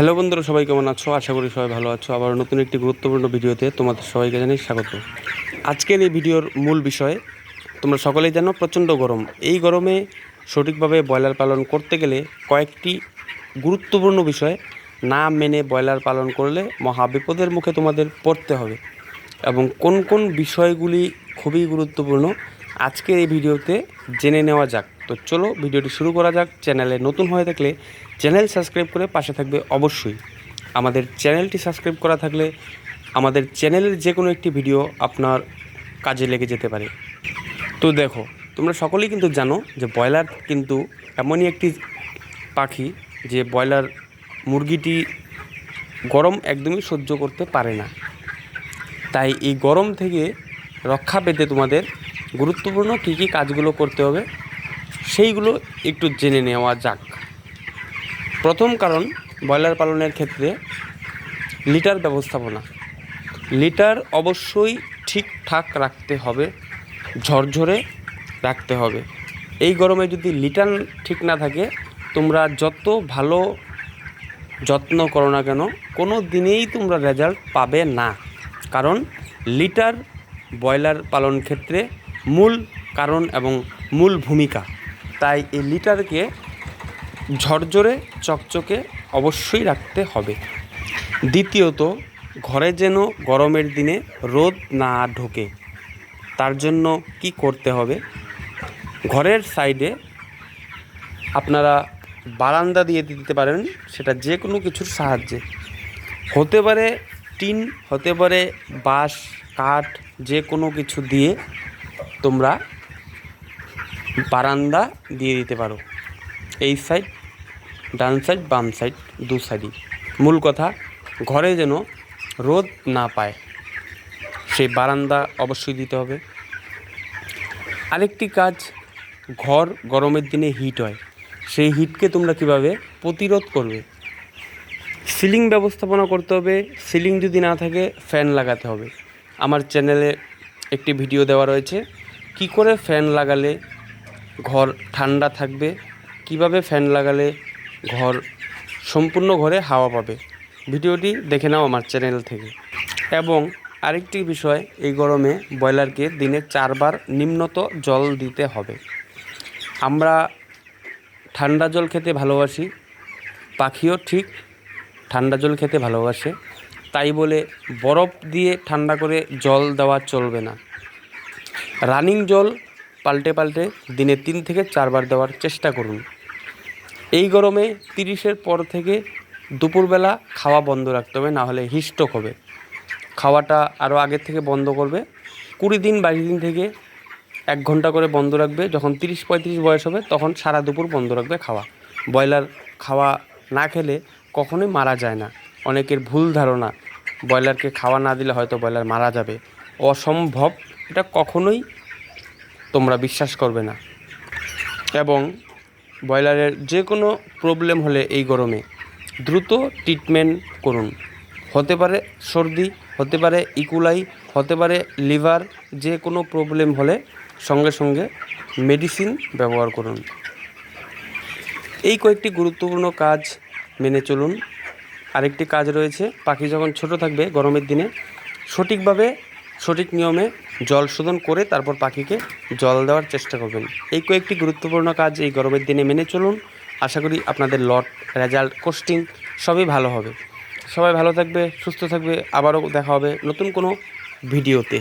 Hello বন্ধুরা, সবাই কেমন আছো? আশা করি সবাই ভালো আছো। আবার নতুন একটি গুরুত্বপূর্ণ ভিডিওতে তোমাদের সবাইকে জানাই স্বাগত। আজকের এই ভিডিওর মূল বিষয়, তোমরা সকলেই জানো প্রচণ্ড গরম। এই গরমে সঠিকভাবে ব্রয়লার পালন করতে গেলে কয়েকটি গুরুত্বপূর্ণ বিষয় না মেনে ব্রয়লার পালন করলে মহা বিপদের মুখে তোমাদের পড়তে হবে এবং কোন কোন বিষয়গুলি খুবই গুরুত্বপূর্ণ আজকের এই ভিডিওতে জেনে নেওয়া যাক। তো চলো ভিডিওটি শুরু করা যাক। চ্যানেলে নতুন হয়ে থাকলে চ্যানেল সাবস্ক্রাইব করে পাশে থাকবে অবশ্যই। আমাদের চ্যানেলটি সাবস্ক্রাইব করা থাকলে আমাদের চ্যানেলের যে কোনো একটি ভিডিও আপনার কাজে লেগে যেতে পারে। তো দেখো, তোমরা সকলেই কিন্তু জানো যে ব্রয়লার কিন্তু এমনই একটি পাখি যে ব্রয়লার মুরগিটি গরম একদমই সহ্য করতে পারে না। তাই এই গরম থেকে রক্ষা পেতে তোমাদের গুরুত্বপূর্ণ কী কী কাজগুলো করতে হবে সেইগুলো একটু জেনে নেওয়া যাক। প্রথম কারণ, ব্রয়লার পালনের ক্ষেত্রে লিটার ব্যবস্থাপনা। লিটার অবশ্যই ঠিকঠাক রাখতে হবে, ঝরঝরে রাখতে হবে। এই গরমে যদি লিটার ঠিক না থাকে, তোমরা যত ভালো যত্ন করো না কেন, কোনো দিনেই তোমরা রেজাল্ট পাবে না। কারণ লিটার ব্রয়লার পালন ক্ষেত্রে মূল কারণ এবং মূল ভূমিকা। তাই এই লিটারকে ঝরঝরে চকচকে অবশ্যই রাখতে হবে। দ্বিতীয়ত, ঘরে যেন গরমের দিনে রোদ না ঢোকে, তার জন্য কি করতে হবে? ঘরের সাইডে আপনারা বারান্দা দিয়ে দিতে পারেন, সেটা যে কোনো কিছুর সাহায্যে। হতে পারে টিন, হতে পারে বাঁশ, কাঠ যে কোনো কিছু দিয়ে তোমরা বারান্দা দিয়ে দিতে পারো। এই সাইড ডান সাইড বাম সাইড দু সাইডই মূল কথা, ঘরে যেন রোদ না পায়, সেই বারান্দা অবশ্যই দিতে হবে। আরেকটি কাজ, ঘর গরমের দিনে হিট হয়। সেই হিটকে তোমরা কীভাবে প্রতিরোধ করবে? সিলিং ব্যবস্থাপনা করতে হবে। সিলিং যদি না থাকে ফ্যান লাগাতে হবে। আমার চ্যানেলে একটি ভিডিও দেওয়া রয়েছে। কি করে ফ্যান লাগালে ঘর ঠান্ডা থাকবে, কীভাবে ফ্যান লাগালে ঘর সম্পূর্ণ ঘরে হাওয়া পাবে? ভিডিওটি দেখে নাও আমার চ্যানেল থেকে। এবং আরেকটি বিষয়, এই গরমে ব্রয়লারকে দিনে চারবার নিম্নত জল দিতে হবে। আমরা ঠান্ডা জল খেতে ভালোবাসি, পাখিও ঠিক ঠান্ডা জল খেতে ভালোবাসে, তাই বলে বরফ দিয়ে ঠান্ডা করে জল দেওয়া চলবে না। রানিং জল পাল্টে পাল্টে দিনে তিন থেকে চারবার দেওয়ার চেষ্টা করুন। এই গরমে তিরিশের পর থেকে দুপুরবেলা খাওয়া বন্ধ রাখতে হবে, না হলে হিস্ট্রোক হবে। খাওয়াটা আরও আগের থেকে বন্ধ করবে। কুড়ি দিন, বাইশ দিন থেকে এক ঘণ্টা করে বন্ধ রাখবে। যখন তিরিশ, পঁয়ত্রিশ বয়স হবে, তখন সারা দুপুর বন্ধ রাখবে খাওয়া। ব্রয়লার খাওয়া না খেলে কখনোই মারা যায় না। অনেকের ভুল ধারণা, ব্রয়লারকে খাওয়া না দিলে হয়তো ব্রয়লার মারা যাবে। অসম্ভব, এটা কখনোই তোমরা বিশ্বাস করবে না। এবং ব্রয়লারের যে কোনো প্রবলেম হলে এই গরমে দ্রুত ট্রিটমেন্ট করুন। হতে পারে সর্দি, হতে পারে ইকুলাই, হতে পারে লিভার যে কোনো প্রবলেম হলে সঙ্গে সঙ্গে মেডিসিন ব্যবহার করুন। এই কয়েকটি গুরুত্বপূর্ণ কাজ মেনে চলুন। আরেকটি কাজ রয়েছে, পাখি যখন ছোট থাকবে গরমের দিনে, সঠিকভাবে সঠিক নিয়মে জল শোধন করে তারপর পাখিকে জল দেওয়ার চেষ্টা করবেন। এই কয়েকটি গুরুত্বপূর্ণ কাজ এই গরমের দিনে মেনে চলুন। আশা করি আপনাদের লট রেজাল্ট কোস্টিং সবই ভালো হবে। সবাই ভালো থাকবে, সুস্থ থাকবে। আবারও দেখা হবে নতুন কোনো ভিডিওতে।